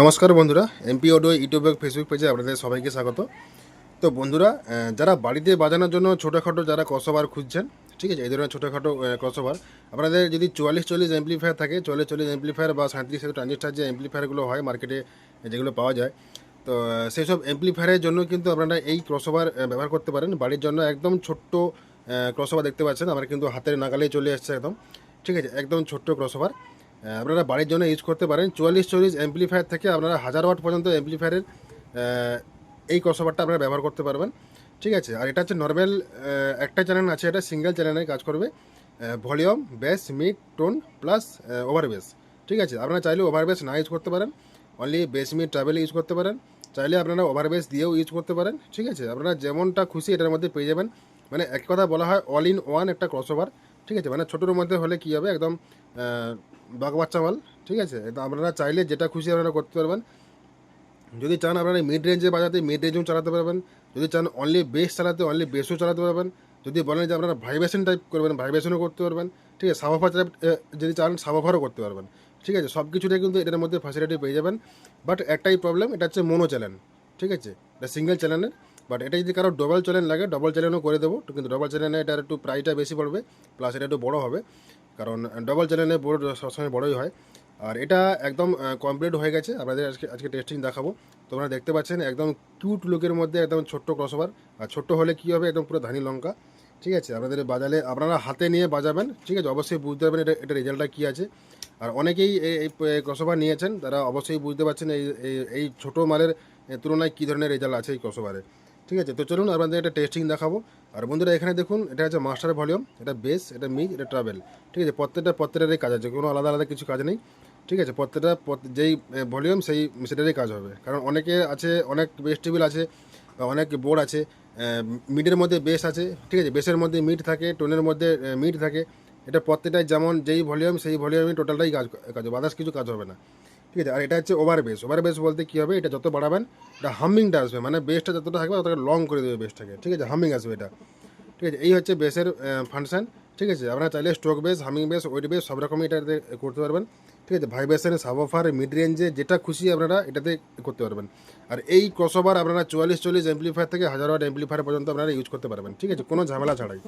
নমস্কার বন্ধুরা MP audio YouTube Facebook পেজে আপনাদের সবাইকে স্বাগত। তো বন্ধুরা যারা বাড়িতে বাজানোর জন্য ছোটোখাটো যারা ক্রসওভার খুঁজছেন, ঠিক আছে, এই ধরনের ছোটোখাটো ক্রসওভার আপনাদের যদি চুয়াল্লিশ চল্লিশ এমপ্লিফায়ার থাকে, চল্লিশ চল্লিশ এমপ্লিফায়ার বা সাঁত্রিশ ট্রানজিস্টার যে এমপ্লিফায়ারগুলো হয় মার্কেটে যেগুলো পাওয়া যায়, তো সেই সব এমপ্লিফায়ারের জন্য কিন্তু আপনারা এই ক্রসওভার ব্যবহার করতে পারেন। বাড়ির জন্য একদম ছোট্ট ক্রসওভার দেখতে পাচ্ছেন, আমার কিন্তু হাতের নাগালেই চলে আসছে একদম, ঠিক আছে, একদম ছোট্ট ক্রসওভার আপনারা বাড়ির জন্য ইউজ করতে পারেন। চুয়াল্লিশ চল্লিশ অ্যাম্পলিফায়ার থেকে আপনারা হাজার ওয়াট পর্যন্ত অ্যাম্পলিফায়ারের এই ক্রসওভারটা আপনারা ব্যবহার করতে পারবেন। ঠিক আছে? আর এটা হচ্ছে নর্মাল একটা চ্যানেল আছে, এটা সিঙ্গেল চ্যানেলে কাজ করবে। Volume bass mid tone plus over bass ঠিক আছে? আপনারা চাইলে ওভার বেস না ইউজ করতে পারেন। Only bass mid treble use করতে পারেন। চাইলে আপনারা ওভার বেস দিয়েও ইউজ করতে পারেন। ঠিক আছে? আপনারা যেমনটা খুশি এটার মধ্যে পেয়ে যাবেন। মানে এক কথা বলা হয় অল ইন ওয়ান একটা ক্রসওভার ঠিক আছে? মানে ছোটোর মধ্যে হলে কী হবে? একদম বাঘ বাচ্চা মাল, ঠিক আছে? তো আপনারা চাইলে যেটা খুশি আপনারা করতে পারবেন। যদি চান আপনারা মিড রেঞ্জে বাজাতে মিড রেঞ্জও চালাতে পারবেন। যদি চান অনলি বেস চালাতে অনলি বেসও চালাতে পারবেন। যদি বলেন যে আপনারা ভাইব্রেশন টাইপ করবেন ভাইব্রেশনও করতে পারবেন। ঠিক আছে? সাবাফার টাইপ যদি চান সাবাফারও করতে পারবেন। ঠিক আছে? সব কিছুটাই কিন্তু এটার মধ্যে ফ্যাসিলিটি পেয়ে যাবেন। বাট একটাই প্রবলেম এটা হচ্ছে মোনো চ্যানেল ঠিক আছে? এটা সিঙ্গেল চ্যানেলের বাট এটা যদি কারও ডবল চ্যানেল লাগে ডবল চ্যানেলও করে দেবো। কিন্তু ডবল চ্যানেলে এটার একটু প্রাইসটা বেশি পড়বে প্লাস এটা একটু বড়ো হবে। কারণ ডবল চ্যানেলে বোর্ড সবসময় বড়োই হয়। আর এটা একদম কমপ্লিট হয়ে গেছে। আপনাদের আজকে আজকে টেস্টিং দেখাবো। তোমরা দেখতে পাচ্ছেন, একদম কিউট লুকের মধ্যে একদম ছোট্ট ক্রসওভার আর ছোট্ট হলে কী হবে? একদম পুরো ধানি লঙ্কা। ঠিক আছে? আপনাদের বাজালে, আপনারা হাতে নিয়ে বাজাবেন। ঠিক আছে? অবশ্যই বুঝতে পারবেন এটা এটা রেজাল্টটা কী আছে। আর অনেকেই এই ক্রসওভার নিয়েছেন। তারা অবশ্যই বুঝতে পারছেন এই- এই ছোটো মালের তুলনায় কী ধরনের রেজাল্ট আছে এই ক্রসওভারে ঠিক আছে? তো চলুন আপনাদের একটা টেস্টিং দেখাবো। আর বন্ধুরা, এখানে দেখুন, এটা হচ্ছে মাস্টার ভলিউম এটা বেস এটা মিজ এটা ট্রাভেল ঠিক আছে? প্রত্যেকটা, প্রত্যেকটারই কাজ আছে, কোনো আলাদা আলাদা কিছু কাজ নেই। ঠিক আছে? প্রত্যেকটা, প্রত- যেই ভলিউম সেই, সেটারই কাজ হবে। কারণ অনেকে আছে, অনেক বেস টেবিল আছে, বা অনেক বোর্ড আছে মিডের মধ্যে বেস আছে, ঠিক আছে? বেসের মধ্যে মিড থাকে টোনের মধ্যে মিড থাকে। এটা প্রত্যেকটাই যেমন যেই ভলিউম সেই ভলিউমে টোটালটাই কাজ কাজ হবে। আদার্স কিছু কাজ হবে না। ঠিক আছে, আর এটা হচ্ছে ওভার বেস ওভার বেস বলতে কী হবে? এটা যত বাড়াবেন, এটা হামিংটা আসবে। মানে বেসটা যতটা থাকবে, ততটা লং করে দেবে বেসটাকে ঠিক আছে হামিং আসবে এটা। ঠিক আছে, এই হচ্ছে বেসের ফাংশান ঠিক আছে, আপনারা চাইলে stroke bass humming bass weight bass সব রকমই এটাতে করতে পারবেন। ঠিক আছে ভাইব্রেশনে সাবওফার মিড রেঞ্জে যেটা খুশি আপনারা এটাতে করতে পারবেন। আর এই ক্রসওভার আপনারা চুয়াল্লিশ, চল্লিশ এমপ্লিফায়ার থেকে হাজার ওয়াট এমপ্লিফায়ার পর্যন্ত আপনারা ইউজ করতে পারবেন, ঠিক আছে, কোনো ঝামেলা ছাড়াই।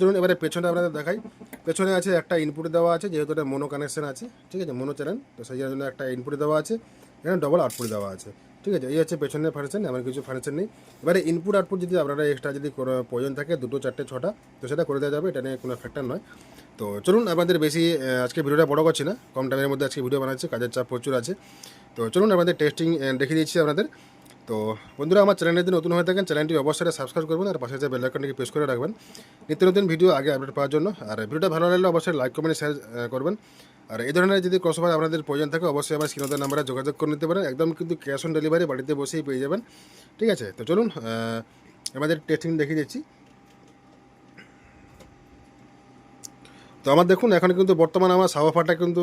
চলুন, এবারে পেছনে আপনাদের দেখাই। পেছনে আছে একটা ইনপুট দেওয়া আছে, যেহেতু এটা মনো কানেকশন আছে, ঠিক আছে মনো চ্যানেল তো সেই জন্য একটা ইনপুট দেওয়া আছে, এখানে ডবল আউটপুট দেওয়া আছে, ঠিক আছে, এই হচ্ছে পেছনের ফাংশন এমন কিছু ফাংশন নেই। এবারে ইনপুট আউটপুট যদি আপনারা এক্সট্রা যদি প্রয়োজন থাকে, দুটো, চারটে, ছটা, তো সেটা করে দেওয়া যাবে, এটা নিয়ে কোনো ফ্যাক্টর নয়। তো চলুন, আপনাদের বেশি আজকে ভিডিওটা বড় করছি না। কম টাইমের মধ্যে আজকে ভিডিও বানাচ্ছি, কাজের চাপ প্রচুর আছে। তো চলুন, আপনাদের টেস্টিং দেখিয়ে দিচ্ছি আপনাদের। তো বন্ধুরা, আমার চ্যানেলে যদি নতুন হয়ে থাকেন চ্যানেলটি অবশ্যই সাবস্ক্রাইব করবেন আর পাশে যে বেল আইকনটিকে প্রেস করে রাখবেন। নিত্য নতুন ভিডিও আগে আপডেট পাওয়ার জন্য। আর ভিডিওটা ভালো লাগলে অবশ্যই লাইক কমেন্ট শেয়ার করবেন। আর এই ধরনের যদি ক্রসওভার আপনাদের প্রয়োজন থাকে, অবশ্যই আমার স্ক্রিনের নাম্বারে যোগাযোগ করে নিতে পারেন। একদম কিন্তু ক্যাশ অন ডেলিভারি বাড়িতে বসেই পেয়ে যাবেন। ঠিক আছে, তো চলুন আমাদের টেস্টিং দেখিয়ে দিচ্ছি। তো আমার দেখুন, এখন কিন্তু বর্তমানে আমার সাওয়াফারটা কিন্তু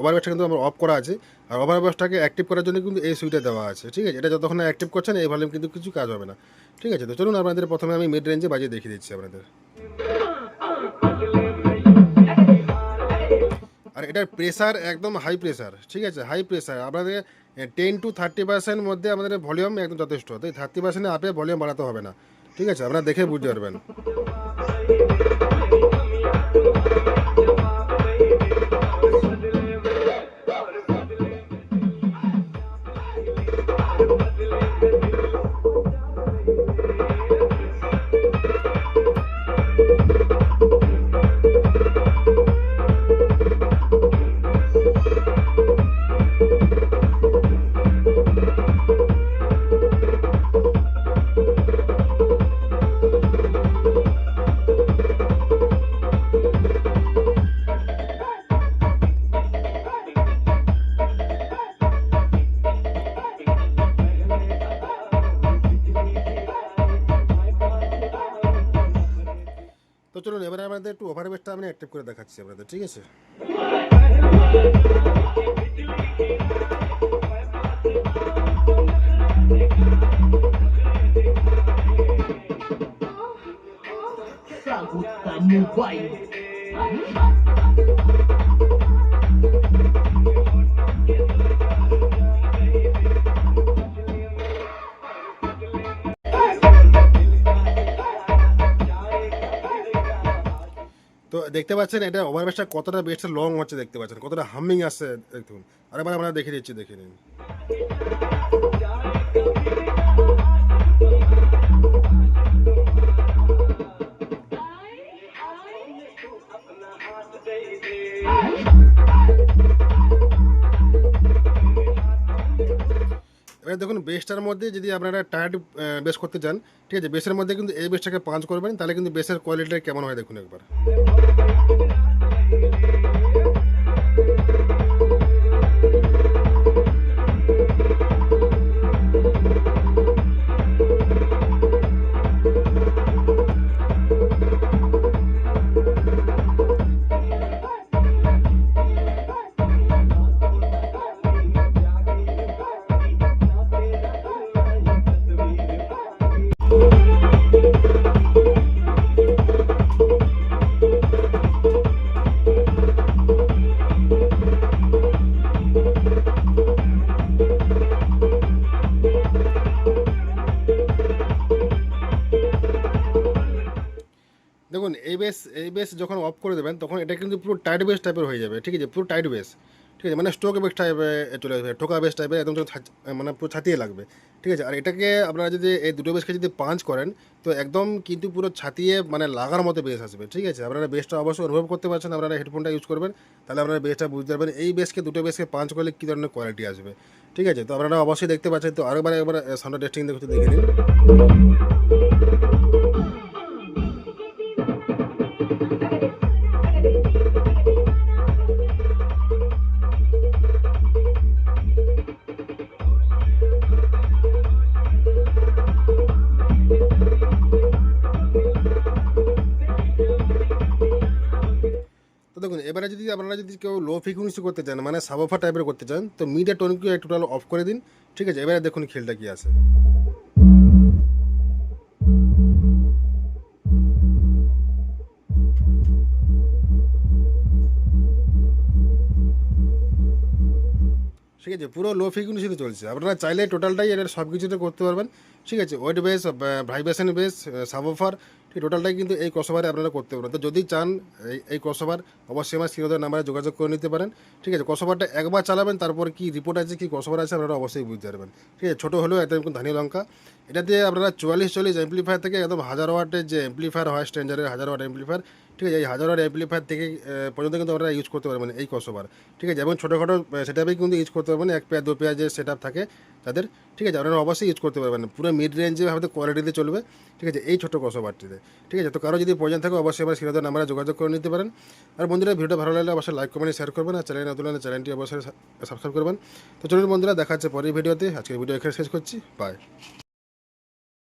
ওভারবেসটা কিন্তু আমার অফ করা আছে। আর ওভারবেসটাকে অ্যাক্টিভ করার জন্য কিন্তু এই সুইচটা দেওয়া আছে, ঠিক আছে? এটা যতক্ষণ অ্যাক্টিভ করছেন এই ভলিউম কিন্তু কিছু কাজ হবে না, ঠিক আছে? তো চলুন, আপনাদের প্রথমে আমি মিড রেঞ্জে বাজিয়ে দেখিয়ে দিচ্ছি আপনাদের। আর এটার প্রেসার একদম হাই প্রেসার ঠিক আছে? হাই প্রেসার আপনাদের টেন টু থার্টি পার্সেন্ট মধ্যে আমাদের ভলিউম একদম যথেষ্ট। তাই থার্টি পার্সেন্টে আপে ভলিউম বাড়াতে হবে না, ঠিক আছে? আপনারা দেখে বুঝতে পারবেন। আমাদের একটু ওভারবেসটা আমি অ্যাক্টিভ করে দেখাচ্ছি আপনাদের ঠিক আছে. দেখতে পাচ্ছেন, এটা ওভার বেসটা কতটা বেসটা লং হচ্ছে দেখতে পাচ্ছেন, কতটা হামিং আসছে দেখুন। আরেকবার আমরা দেখে দিচ্ছি, দেখে নিন। এবার দেখুন বেসটার মধ্যে যদি আপনারা টায়ার্ড বেস করতে চান, ঠিক আছে বেসের মধ্যে কিন্তু এই বেসটাকে পাঞ্চ করবেন, তাহলে কিন্তু বেসের কোয়ালিটিটা কেমন হয় দেখুন একবার। দেখুন, এই বেস এই বেস যখন অফ করে দেবেন, তখন এটা কিন্তু পুরো টাইট বেস টাইপের হয়ে যাবে, ঠিক আছে? পুরো টাইট বেস ঠিক আছে? মানে স্টোক বেস টাইপে চলে আসবে, ঠোকা বেস টাইপের একদম মানে পুরো ছাতিয়ে লাগবে, ঠিক আছে? আর এটাকে আপনারা যদি এই দুটো বেসকে যদি পাঞ্চ করেন, তো একদম কিন্তু পুরো ছাতিয়ে মানে লাগার মতো বেস আসবে, ঠিক আছে? আপনারা বেসটা অবশ্যই অনুভব করতে পারছেন, আপনারা হেডফোনটা ইউজ করবেন, তাহলে আপনারা বেসটা বুঝতে পারবেন, এই বেসকে দুটো বেসকে পাঞ্চ করলে কী ধরনের কোয়ালিটি আসবে, ঠিক আছে? তো আপনারা অবশ্যই দেখতে পাচ্ছেন, তো আরেকবার একবার সাউন্ড টেস্টিং দেখতে দেখে নিন। এবারে যদি, আপনারা যদি কেউ লো ফ্রিকুয়েন্সি করতে চান মানে সাবোফা টাইপের করতে চান, তো মিডিয়া টোনকে টোটাল অফ করে দিন। ঠিক আছে, এবারে দেখুন খেলটা কি আছে। ঠিক আছে, পুরো লো ফ্রিকুয়েন্সিতে চলছে। আপনারা চাইলে টোটালটাই এটা সব কিছুতে করতে পারবেন। ঠিক আছে weight bass vibration bass subwoofer ঠিক টোটালটাই কিন্তু এই ক্রসওভারে আপনারা করতে পারেন। তো যদি চান, এই এই ক্রসওভার অবশ্যই আমার সিরোদের নাম্বারে যোগাযোগ করে নিতে পারেন। ঠিক আছে ক্রসওভারটা একবার চালাবেন, তারপর কি রিপোর্ট আছে, কি ক্রসওভার আছে, আপনারা অবশ্যই বুঝতে পারবেন। ঠিক আছে, ছোটো হলেও একদম ধানি লঙ্কা। এটা দিয়ে আপনারা চুয়াল্লিশ, চল্লিশ এমপ্লিফায়ার থেকে একদম হাজার ওয়াটের যে এমপ্লিফায়ার হয় স্ট্যান্ডার্ডের হাজার ওয়াট এমপ্লিফায়ার ঠিক আছে, এই হাজার ওয়াট এমপ্লিফায়ার থেকে পর্যন্ত কিন্তু আপনারা ইউজ করতে পারবেন এই ক্রসওভার ঠিক আছে, এবং ছোটোখাটো সেটাপেই কিন্তু ইউজ করতে পারবেন, এক পেয়ার দু পেয়ার যে সেট থাকে। তাদের, ঠিক আছে, আপনারা অবশ্যই ইউজ করতে পারবেন। পুরো মিড রেঞ্জে আমাদের কোয়ালিটিতে চলবে, ঠিক আছে, এই ছোটো ক্রসওভারটিতে ঠিক আছে, তো কারও যদি প্রয়োজন থাকে অবশ্যই আমার সিরাদের নাম্বারে যোগাযোগ করে নিতে পারেন। আর বন্ধুরা, ভিডিওটা ভালো লাগলে অবশ্যই লাইক কমেন্ট শেয়ার করবেন, আর চ্যানেল নতুন চ্যানেলটি অবশ্যই সাবস্ক্রাইব করবেন। তো চলুন বন্ধুরা, দেখা হচ্ছে পরের ভিডিওতে। আজকের ভিডিও এখানে শেষ করছি। বাই